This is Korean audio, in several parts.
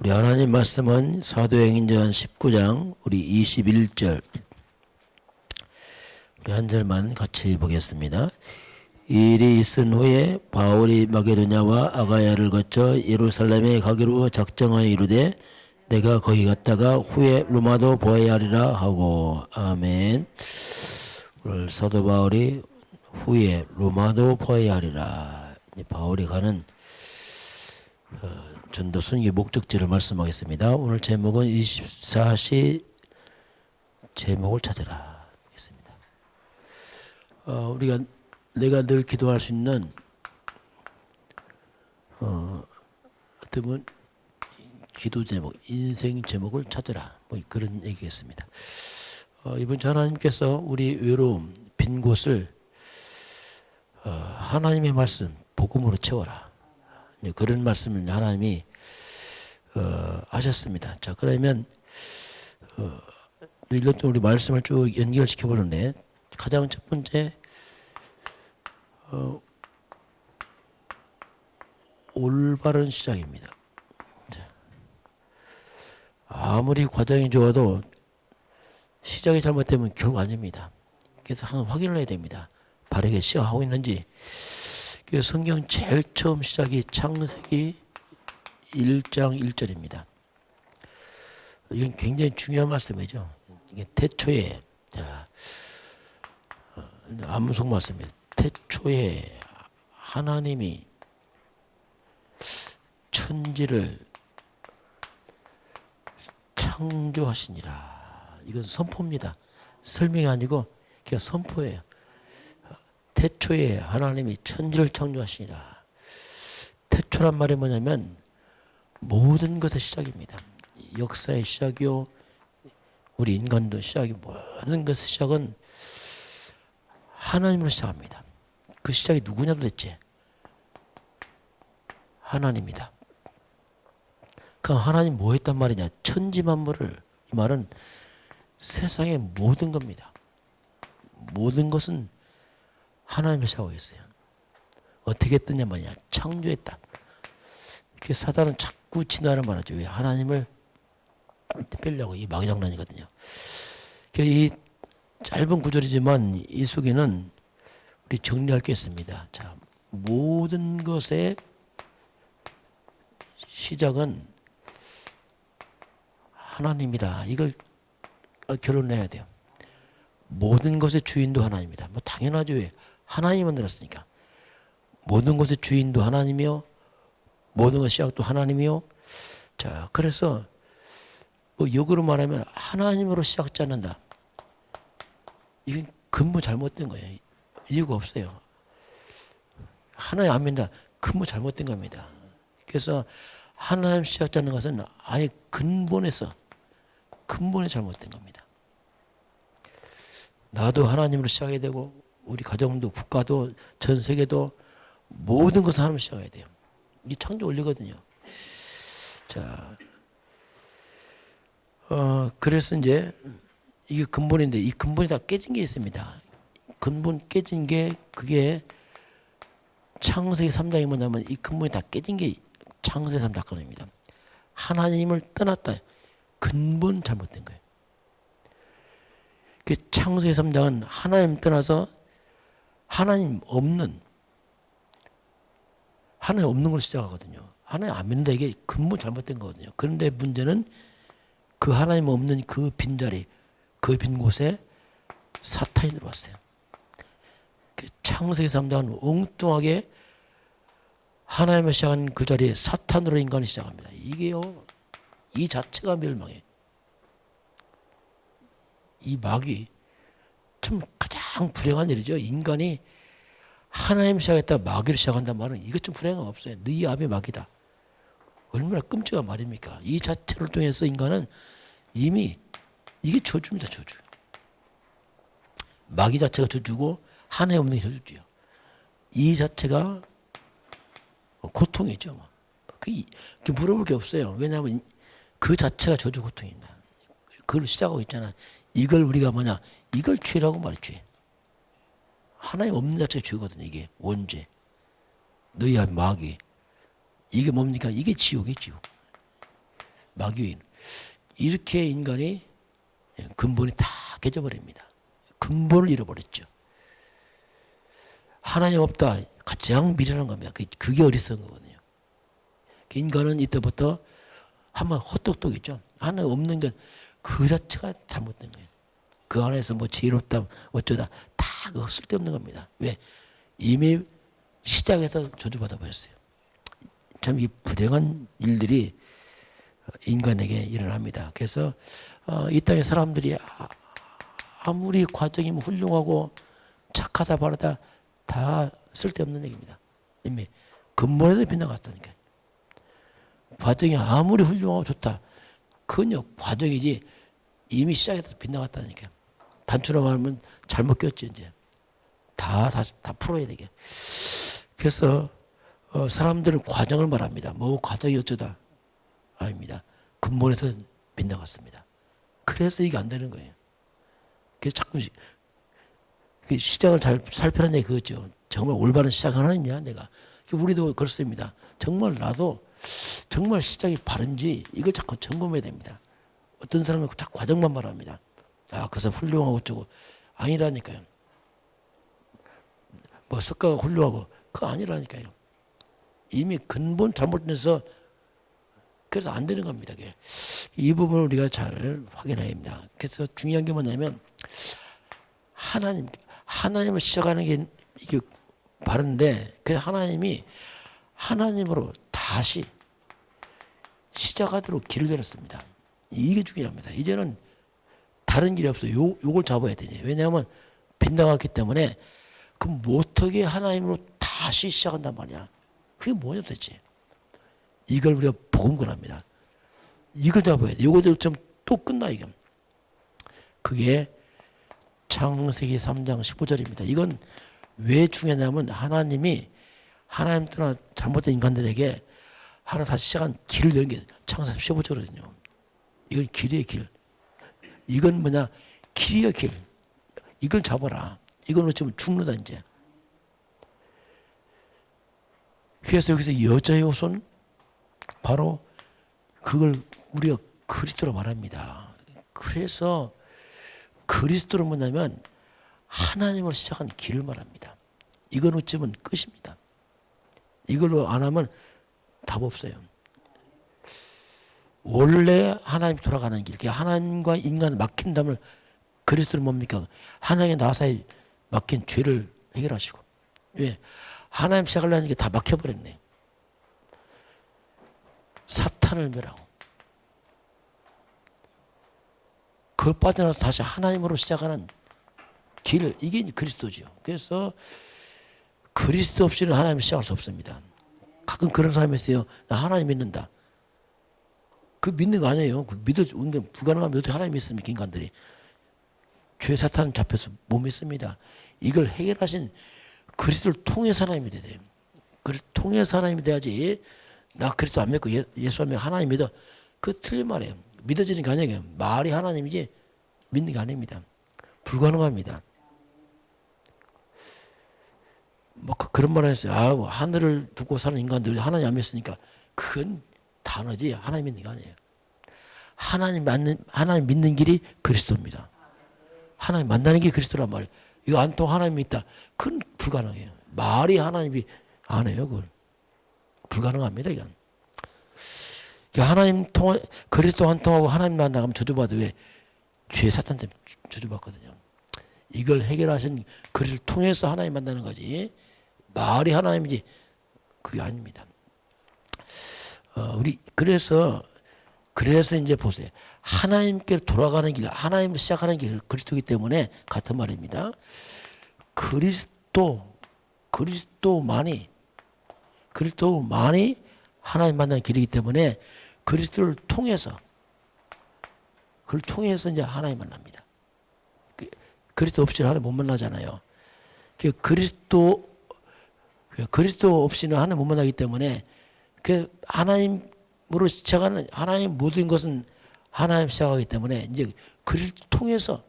우리 하나님 말씀은 사도행전 19장 우리 21절 우리 한 절만 같이 보겠습니다. 이 일이 있은 후에 바울이 마게도냐와 아가야를 거쳐 예루살렘에 가기로 작정하여 이르되 내가 거기 갔다가 후에 로마도 보아야 하리라 하고 아멘. 오늘 사도 바울이 후에 로마도 보아야 하리라. 이 바울이 가는 전도 순교 목적지를 말씀하겠습니다. 오늘 제목은 24시 제목을 찾아라. 있습니다. 어, 우리가 내가 늘 기도할 수 있는 어, 어떻게 기도 제목, 인생 제목을 찾아라. 뭐 그런 얘기겠습니다. 어, 이번 주 하나님께서 우리 외로움, 빈 곳을 어, 하나님의 말씀, 복음으로 채워라. 네, 그런 말씀을 하나님이 어, 하셨습니다. 자 그러면 어, 1년 동안 우리 말씀을 쭉 연결시켜 보는데 가장 첫 번째 어, 올바른 시작입니다. 자, 아무리 과정이 좋아도 시작이 잘못되면 결국 아닙니다. 그래서 항상 확인을 해야 됩니다. 바르게 시작하고 있는지 그 성경 제일 처음 시작이 창세기 1장 1절입니다. 이건 굉장히 중요한 말씀이죠. 이게 태초에 자, 어, 암송 말씀입니다. 태초에 하나님이 천지를 창조하시니라. 이건 선포입니다. 설명이 아니고 그냥 선포예요. 태초에 하나님이 천지를 창조하시니라. 태초란 말이 뭐냐면 모든 것의 시작입니다. 역사의 시작이요. 우리 인간도 시작이 모든 것의 시작은 하나님으로 시작합니다. 그 시작이 누구냐 도대체? 하나님이다. 그 하나님 뭐 했단 말이냐? 천지 만물을 이 말은 세상의 모든 겁니다. 모든 것은 하나님을 시작하고 있어요. 어떻게 했느냐 말이냐. 창조했다. 그 사단은 자꾸 진화를 말하죠. 왜? 하나님을 빼려고 이 마귀장난이거든요. 이 짧은 구절이지만 이 속에는 우리 정리할 게 있습니다. 자, 모든 것의 시작은 하나님이다. 이걸 결론내야 돼요. 모든 것의 주인도 하나님이다. 뭐 당연하죠. 왜? 하나님 만들었으니까. 모든 것의 주인도 하나님이요. 모든 것의 시작도 하나님이요. 자, 그래서 뭐 역으로 말하면 하나님으로 시작지 않는다. 이건 근본 잘못된 거예요. 이유가 없어요. 하나님 안 믿는다. 근본 잘못된 겁니다. 그래서 하나님 시작자는 것은 아예 근본에서 근본에 잘못된 겁니다. 나도 하나님으로 시작해야 되고 우리 가정도 국가도 전 세계도 모든 것을 하나님 시작해야 돼요. 이 창조 원리거든요. 자, 어 그래서 이제 이게 근본인데 이 근본이 다 깨진 게 있습니다. 근본 깨진 게 그게 창세기 3장이 뭐냐면 이 근본이 다 깨진 게 창세기 3장 사건입니다. 하나님을 떠났다. 근본 잘못된 거예요. 그 창세기 3장은 하나님 떠나서 하나님 없는 하나님 없는 걸 시작하거든요. 하나님 안 믿는다 이게 근본 잘못된 거거든요. 그런데 문제는 그 하나님 없는 그 빈자리, 그 빈 곳에 사탄이 들어왔어요. 그 창세기 3장은 엉뚱하게 하나님을 시작한 그 자리에 사탄으로 인간이 시작합니다. 이게요, 이 자체가 멸망해. 이 마귀, 참 가장 불행한 일이죠. 인간이 하나님 시작했다 마귀를 시작한단 말은 이것 좀 불행한 없어요. 너희 암이 마귀다. 얼마나 끔찍한 말입니까? 이 자체를 통해서 인간은 이미 이게 저주입니다. 저주. 마귀 자체가 저주고 하나님 없는 게 저주지요. 이 자체가 고통이죠. 뭐. 그, 그 물어볼 게 없어요. 왜냐하면 그 자체가 저주 고통입니다. 그걸 시작하고 있잖아. 이걸 우리가 뭐냐? 이걸 죄라고 죄. 하나님 없는 자체가 죄거든요. 이게 원죄. 너희야 마귀. 이게 뭡니까? 이게 지옥이 지옥. 마귀인. 이렇게 인간이 근본이 다 깨져버립니다. 근본을 잃어버렸죠. 하나님 없다. 가장 미련한 겁니다. 그- 그게 어리석은 거거든요. 그 인간은 이때부터 한번 헛똑똑이죠. 하나님 없는 게그 자체가 잘못된 거예요. 그 안에서 뭐 지혜롭다 어쩌다 다 그거 쓸데없는 겁니다. 왜? 이미 시작해서 저주받아 버렸어요. 참 이 불행한 일들이 인간에게 일어납니다. 그래서 어, 이 땅의 사람들이 아- 아무리 과정이 뭐 훌륭하고 착하다 바르다 다 쓸데없는 얘기입니다. 이미 근본에서 빗나갔다니까요. 과정이 아무리 훌륭하고 좋다. 그건요 과정이지 이미 시작해서 빗나갔다니까요. 단추로 말하면 잘못 꼈죠 이제. 다 다시 다 풀어야 되게. 그래서 어, 사람들은 과정을 말합니다. 뭐 과정이 어쩌다 아닙니다. 근본에서 빗나갔습니다. 그래서 이게 안 되는 거예요. 그래서 자꾸 시- 그 시작을 잘 살펴는 얘기 그거죠. 정말 올바른 시작 하나님이야 내가. 우리도 그렇습니다. 정말 나도 정말 시작이 바른지 이걸 자꾸 점검해야 됩니다. 어떤 사람은 자꾸 과정만 말합니다. 아, 그 사람 훌륭하고 어쩌고 아니라니까요. 뭐 석가가 훌륭하고 그거 아니라니까요. 이미 근본 잘못돼서 그래서 안 되는 겁니다. 그게. 이 부분을 우리가 잘 확인해야 합니다. 그래서 중요한 게 뭐냐면 하나님 하나님을 시작하는 게 이게 바른데 그 하나님이 하나님으로 다시 시작하도록 길을 열었습니다. 이게 중요합니다. 이제는 다른 길이 없어요. 요, 요걸 잡아야 되지. 왜냐하면 빗나갔기 때문에 그럼 어떻게 하나님으로 다시 시작한단 말이야. 그게 뭐냐 도대체. 이걸 우리가 복음군합니다. 이걸 잡아야 돼. 요거 좀또 끝나 이게. 그게 창세기 3장 15절입니다. 이건 왜 중요하냐면 하나님이 하나님 떠나 잘못된 인간들에게 하나 다시 시작한 길을 여는 게 창세기 15절이거든요. 이건 길이에요 길. 이건 뭐냐 길이에요 길. 이걸 잡아라. 이걸 놓치면 죽는다 이제. 그래서 여기서 여자의 옷은 바로 그걸 우리가 그리스도로 말합니다. 그래서 그리스도로 뭐냐면 하나님을 시작한 길을 말합니다. 이거 놓치면 끝입니다. 이걸로 안 하면 답 없어요. 원래 하나님 돌아가는 길, 하나님과 인간 막힌 담을 그리스도는 뭡니까? 하나님의 나 사이 막힌 죄를 해결하시고 왜? 하나님 시작하려는 게 다 막혀버렸네. 사탄을 멸하고 그걸 빠져나와서 다시 하나님으로 시작하는 길 이게 그리스도죠. 그래서 그리스도 없이는 하나님을 시작할 수 없습니다. 가끔 그런 사람이 있어요. 나 하나님 믿는다. 그 믿는 거 아니에요. 그 믿어 불가능하면 어떻게 하나님 믿습니까 인간들이? 죄 사탄 잡혀서 못 믿습니다. 이걸 해결하신 그리스도를 통해서 하나님이 돼야 돼요. 그를 통해서 하나님이 돼야지 나 그리스도 안 믿고 예, 예수 안 믿고 하나님 믿어. 그 틀린 말이에요. 믿어지는 게 아니에요. 말이 하나님이지 믿는 게 아닙니다. 불가능합니다. 뭐 그- 그런 말을 했어요. 아, 뭐 하늘을 두고 사는 인간들이 하나님 안 믿으니까 그건 단어지 하나님 믿는 게 아니에요. 하나님 맞는 하나님 믿는 길이 그리스도입니다. 하나님 만나는 게 그리스도란 말이에요. 이거 안 통 하나님 믿다. 그건 불가능해요. 말이 하나님이 안 해요, 그걸. 불가능합니다, 이건. 하나님 통 그리스도 한 통하고 하나님 만나가면 저주받아 왜? 죄 사탄 때문에 저주받거든요. 이걸 해결하신 그를 통해서 하나님 만나는 거지. 말이 하나님이지 그게 아닙니다. 어, 우리 그래서 그래서 이제 보세요. 하나님께 돌아가는 길, 하나님을 시작하는 길 그리스도이기 때문에 같은 말입니다. 그리스도 그리스도만이 그리스도만이 하나님 만나는 길이기 때문에 그리스도를 통해서 그걸 통해서 이제 하나님 만납니다. 그- 그리스도 없이는 하나님 못 만나잖아요. 그 그리스도 그 그리스도 없이는 하나님 못 만나기 때문에 그 하나님으로 시작하는 하나님 모든 것은 하나님 시작하기 때문에 이제 그를 통해서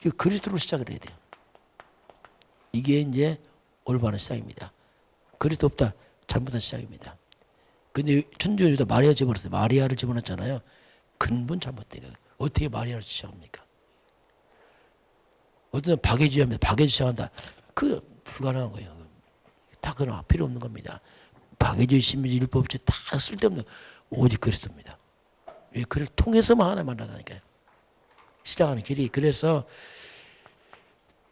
그 그리스도로 시작을 해야 돼요. 이게 이제 올바른 시작입니다. 그리스도 없다 잘못한 시작입니다. 근데 천주교에다 마리아 집어넣었어요. 마리아를 집어넣었잖아요. 근본 잘못된 거예요. 어떻게 마리아를 시작합니까? 어떤 박해주의합니다. 박해주 시작한다. 그 불가능한 거예요. 다 그런 필요 없는 겁니다. 박해주의, 신비주의, 율법주의 다 쓸데없는 오직 그리스도입니다. 왜 그를 통해서만 하나 만나다니까요. 시작하는 길이. 그래서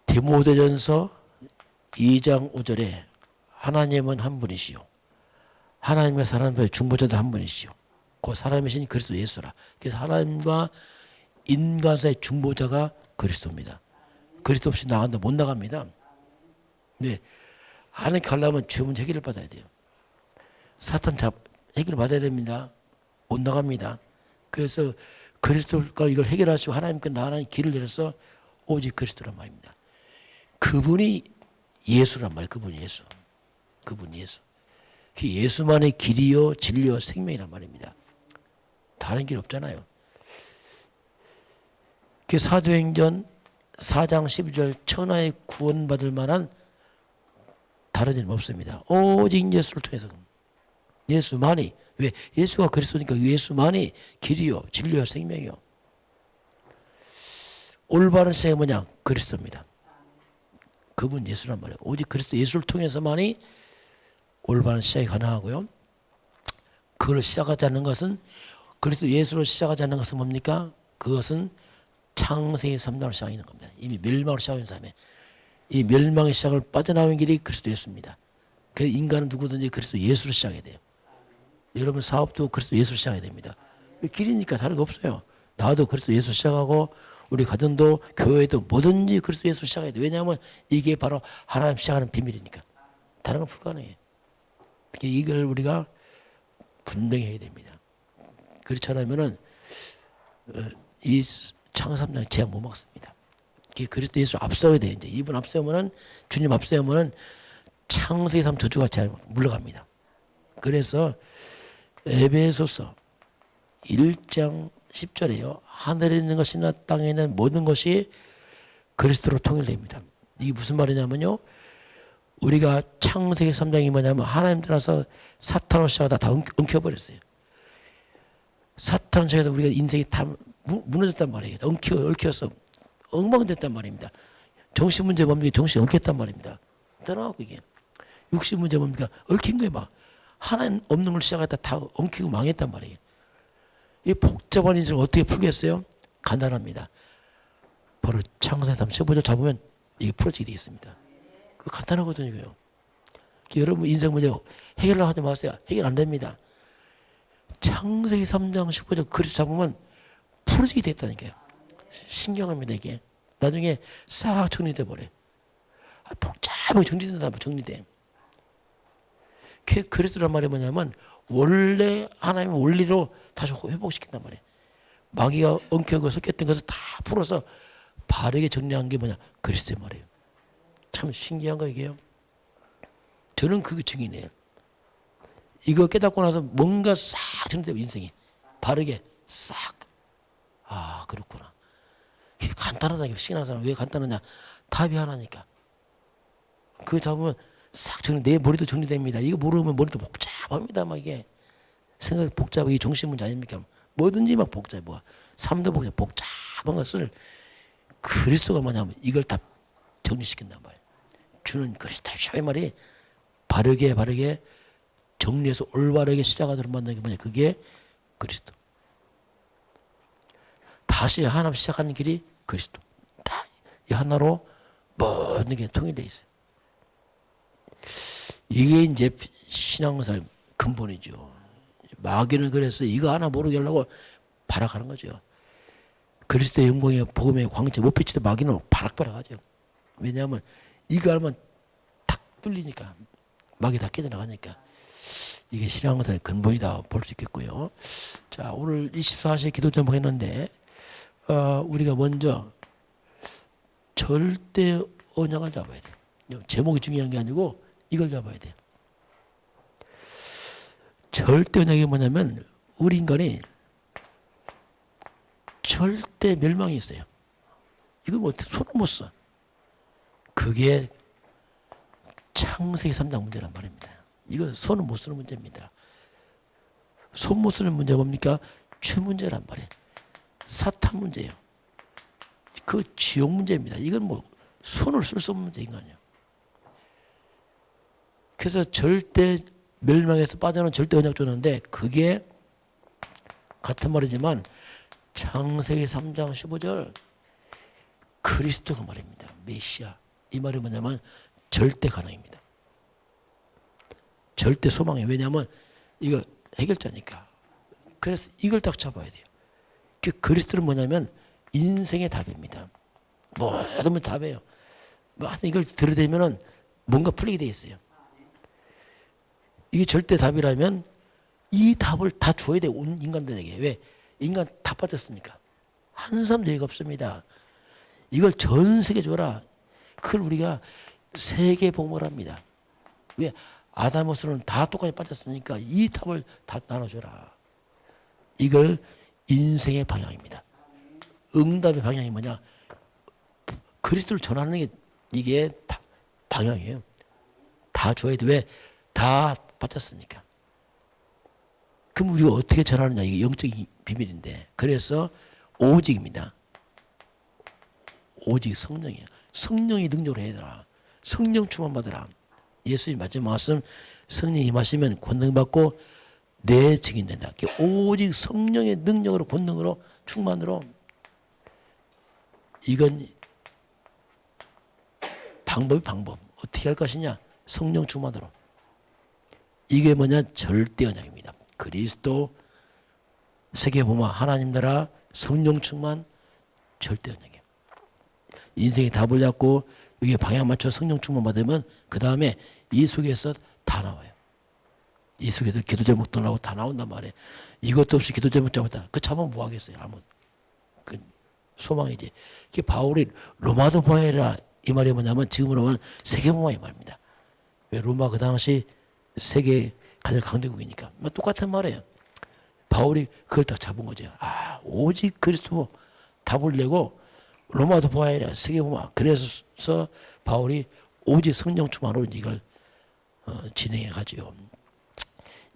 디모데전서 2장 5절에 하나님은 한 분이시요 하나님과 사람의 중보자도 한 분이시요 그 사람이신 그리스도 예수라. 그래서 하나님과 인간 사이 중보자가 그리스도입니다. 그리스도 없이 나간다 못 나갑니다. 네. 하나님께 가려면 죄 문제 해결을 받아야 돼요 사탄 잡 해결을 받아야 됩니다 못 나갑니다 그래서 그리스도가 이걸 해결하시고 하나님께 나가는 길을 내려서 오직 그리스도란 말입니다 그분이 예수란 말이에요. 그분이 예수. 그분이 예수. 그 예수만의 길이요, 진리요, 생명이란 말입니다. 다른 길 없잖아요. 그 사도행전 4장 12절 천하의 구원받을 만한 다른 이름 없습니다. 오직 예수를 통해서 예수만이 왜 예수가 그리스도니까 예수만이 길이요, 진리요, 생명이요. 올바른 시작이 뭐냐? 그리스도입니다. 그분 예수란 말이에요. 오직 그리스도 예수를 통해서만이 올바른 시작이 가능하고요. 그걸 시작하지 않는 것은 그리스도 예수로 시작하지 않는 것은 뭡니까? 그것은 창세기 3장으로 시작하는 겁니다. 이미 멸망으로 시작하는 사람이 이 멸망의 시작을 빠져나오는 길이 그리스도 예수입니다. 그 인간은 누구든지 그리스도 예수로 시작해야 돼요. 여러분 사업도 그리스도 예수로 시작해야 됩니다. 길이니까 다른 거 없어요. 나도 그리스도 예수 시작하고 우리 가정도 교회도 뭐든지 그리스도 예수 시작해야 돼. 왜냐하면 이게 바로 하나님 시작하는 비밀이니까. 다른 건 불가능해. 이걸 우리가 분명히 해야 됩니다. 그렇지 않으면은 어, 이 창삼장 제약 못 먹습니다. 그리스도 예수 앞서야 돼. 이제 이분 앞서면은 주님 앞서면은 창세기 3 저주가 제 물러갑니다. 그래서 에베소서 1장 10절에요. 하늘에 있는 것이나 땅에 있는 모든 것이 그리스도로 통일됩니다. 이게 무슨 말이냐면요. 우리가 창세기 3장이 뭐냐면 하나님 따라서 사탄을 시작하다 다 엉켜버렸어요. 사탄을 시작해서 우리가 인생이 다 무너졌단 말이에요. 엉켜, 얽혀서 엉망됐단 말입니다. 정신 문제 뭡니까? 정신 엉켰단 말입니다. 떠나고 이게. 육신 문제 뭡니까? 얽힌 거예요, 막. 하나님 없는 걸 시작하다 다 엉키고 망했단 말이에요. 이 복잡한 인생을 어떻게 풀겠어요? 간단합니다. 바로 창세기 15절 잡으면 이게 풀어지게 되겠습니다. 그 간단하거든요, 이거요. 여러분 인생 문제 해결을 하지 마세요. 해결 안 됩니다. 창세기 3장 15절 그리스 잡으면 풀어지게 됐다니까요. 신경합니다, 이게. 나중에 싹 정리돼 버려. 아, 복잡하게 정리된다, 정리돼. 그리스도란 말이 뭐냐면 원래 하나님의 원리로 다시 회복시킨단 말이에요. 마귀가 엉켜고 섞였던 것을 다 풀어서 바르게 정리한 게 뭐냐? 그리스도의 말이에요. 참 신기한 거 이게요. 저는 그게 증인이에요. 이거 깨닫고 나서 뭔가 싹 정리되고 인생이 바르게 싹. 아 그렇구나. 간단하다 신한 사람 왜 간단하냐? 답이 하나니까. 그거 잡으면 싹 정리 내 머리도 정리됩니다. 이거 모르면 머리도 복잡합니다. 막 이게 생각 복잡하고 이 중심 문제 아닙니까? 뭐든지 막 복잡해 뭐 삶도 복잡 복잡한 것을 그리스도가 뭐냐면 이걸 다 정리시킨단 말이에요. 주는 그리스도 이 말이 바르게 바르게 정리해서 올바르게 시작하도록 만드는 게 뭐냐? 그게 그리스도. 다시 하나 시작하는 길이 그리스도. 다 이 하나로 모든 게 통일되어 있어요. 이게 이제 신앙생활 근본이죠. 마귀는 그래서 이거 하나 모르게 하려고 발악하는 거죠. 그리스도의 영광의 복음의 광채 못 비치도 마귀는 바락바락하죠. 왜냐하면 이거 알면 탁 뚫리니까 마귀 다 깨져나가니까 이게 신앙생활의 근본이다 볼 수 있겠고요. 자 오늘 24시 기도 제목 했는데 어, 우리가 먼저 절대 언약을 잡아야 돼요. 제목이 중요한 게 아니고 이걸 잡아야 돼요. 절대 언약이 뭐냐면 우리 인간이 절대 멸망이 있어요. 이걸 뭐 손을 못 써. 그게 창세기 3장 문제란 말입니다. 이거 손을 못 쓰는 문제입니다. 손 못 쓰는 문제가 뭡니까? 죄 문제란 말이에요. 사탄 문제예요. 그 지옥 문제입니다. 이건 뭐 손을 쓸 수 없는 문제인 거 아니에요. 그래서 절대 멸망에서 빠져나온 절대 언약 주는데 그게 같은 말이지만 창세기 3장 15절 그리스도가 말입니다. 메시아. 이 말이 뭐냐면 절대 가능입니다. 절대 소망이 왜냐하면 이거 해결자니까. 그래서 이걸 딱 잡아야 돼요. 그 그리스도는 뭐냐면 인생의 답입니다. 모든 건 답이에요. 뭐 이걸 들여대면은 뭔가 풀리게 돼 있어요. 이게 절대 답이라면 이 답을 다 줘야 돼, 온 인간들에게. 왜? 인간 다 빠졌으니까. 한 사람도 얘가 없습니다. 이걸 전 세계 줘라. 그걸 우리가 세계 복무랍니다. 왜? 아담으로서는 다 똑같이 빠졌으니까 이 답을 다 나눠줘라. 이걸 인생의 방향입니다. 응답의 방향이 뭐냐? 그리스도를 전하는 게 이게 다 방향이에요. 다 줘야 돼. 왜? 다 빠졌으니까. 그럼 우리가 어떻게 전하느냐? 이게 영적인 비밀인데. 그래서 오직입니다. 오직 성령이에요. 성령이 능력을 해라. 성령 충만 받으라. 예수님 마지막 말씀 성령이 임하시면 권능 받고 내 증인 된다. 오직 성령의 능력으로 권능으로 충만으로 이건 방법이 방법. 어떻게 할 것이냐? 성령 충만으로. 이게 뭐냐? 절대 언약입니다. 그리스도 세계 보마 하나님 나라 성령 충만 절대 언약이에요. 인생의 답을 잡고 여기에 방향 맞춰 성령 충만 받으면 그 다음에 이 속에서 다 나와요. 이 속에서 기도 제목도 나오고 다 나온단 말이에요. 이것도 없이 기도 제목 잡았다. 그 잡으면 뭐 하겠어요? 아무 그 소망이지. 그 바울이 로마도 보아라 이 말이 뭐냐면 지금으로 하면 세계 보아이 말입니다. 왜 로마 그 당시 세계 가장 강대국이니까. 뭐 똑같은 말이에요. 바울이 그걸 딱 잡은 거죠. 아 오직 그리스도 답을 내고 로마도 보아라 세계 보아. 그래서 바울이 오직 성령 충만으로 이걸 어, 진행해 가지요.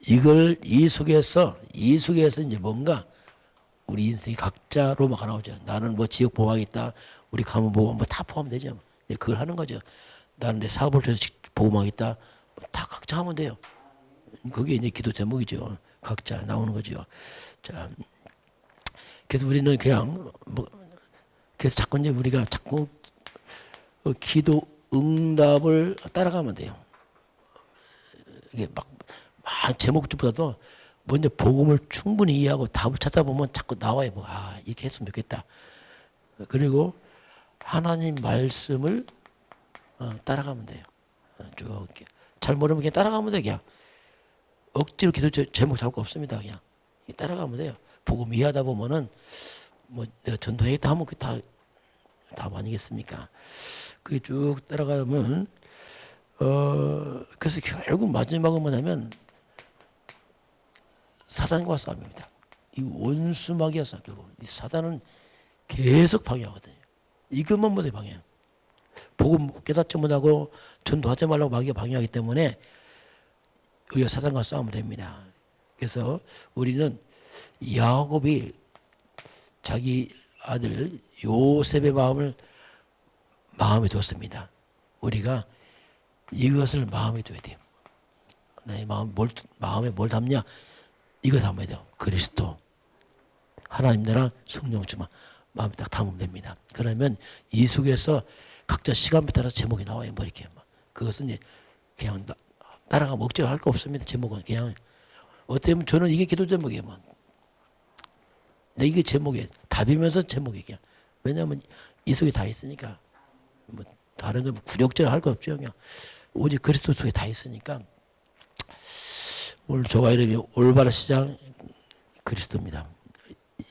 이걸 이 속에서 이 속에서 이제 뭔가 우리 인생이 각자 로마가 나오죠. 나는 뭐 지역 보호하겠다. 우리 가문 보호 뭐다 포함되죠. 예, 그걸 하는 거죠. 나는 내 사업을 통해서 보호하겠다. 뭐다 각자 하면 돼요. 그게 이제 기도 제목이죠. 각자 나오는 거죠. 자, 그래서 우리는 그냥 뭐 그래서 자꾸 이제 우리가 자꾸 어, 기도 응답을 따라가면 돼요. 이게 막, 막 제목보다도 먼저 복음을 충분히 이해하고 답을 찾아보면 자꾸 나와요. 뭐, 아, 이렇게 했으면 좋겠다. 그리고 하나님 말씀을 어, 따라가면 돼요. 어, 쭉 이렇게. 잘 모르면 그냥 따라가면 돼요. 그냥. 억지로 기도 제- 제목 잡을 거 없습니다. 그냥. 따라가면 돼요. 복음 이해하다 보면은 뭐 내가 전도하겠다 하면 그게 다, 답 아니겠습니까? 그게 쭉 따라가면 어, 그래서 결국 마지막은 뭐냐면 사단과 싸움입니다. 이 원수마귀와 싸움 결국 이 사단은 계속 방해하거든요. 이것만 못해 방해. 복음 깨닫지 못하고 전도하지 말라고 마귀가 방해하기 때문에 우리가 사단과 싸우면 됩니다. 그래서 우리는 야곱이 자기 아들 요셉의 마음을 마음에 뒀습니다. 우리가 이것을 마음에 둬야 돼요. 내 마음 뭘 마음에 뭘 담냐? 이거 담아야 돼요. 그리스도 하나님 나라 성령 주만 마음에 딱 담으면 됩니다. 그러면 이 속에서 각자 시간에 따라 제목이 나와요. 뭐 이렇게 그것은 이제 그냥 나- 따라가면 억지로 할 거 없습니다. 제목은 그냥 어떻게 보면 저는 이게 기도 제목이에요. 뭐. 근데 이게 제목이에요. 답이면서 제목이에요. 왜냐하면 이 속에 다 있으니까 뭐 다른 거 구력질 할거 없죠. 그냥 오직 그리스도 속에 다 있으니까 오늘 조가 이름이 올바른 시장 그리스도입니다.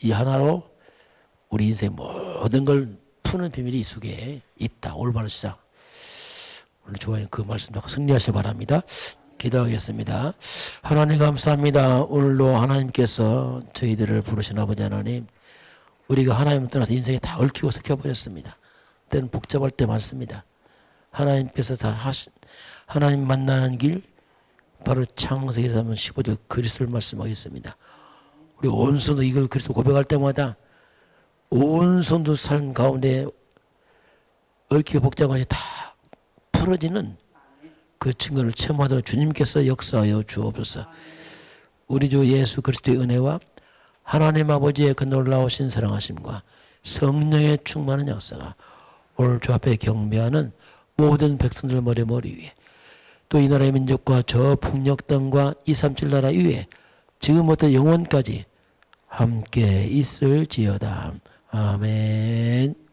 이 하나로 우리 인생 모든 걸 푸는 비밀이 이 속에 있다. 올바른 시장. 오늘 좋아요. 그 말씀 듣고 승리하시길 바랍니다. 기도하겠습니다. 하나님 감사합니다. 오늘도 하나님께서 저희들을 부르신 아버지 하나님, 우리가 하나님을 떠나서 인생에 다 얽히고 섞여버렸습니다. 때는 복잡할 때 많습니다. 하나님께서 다 하신, 하나님 만나는 길, 바로 창세기에서 하면 15절 그리스도를 말씀하겠습니다. 우리 온 손도 이걸 그리스도 고백할 때마다 온 손도 삶 가운데 얽히고 복잡한 것이 다 풀어지는 그 증거를 체험하도록 주님께서 역사하여 주옵소서. 우리 주 예수 그리스도의 은혜와 하나님 아버지의 그 놀라우신 사랑하심과 성령의 충만한 역사가 오늘 주 앞에 경배하는 모든 백성들 머리 머리 위에 또 이 나라의 민족과 저 풍력 땅과 이삼칠 나라 위에 지금부터 영원까지 함께 있을지어다. 아멘.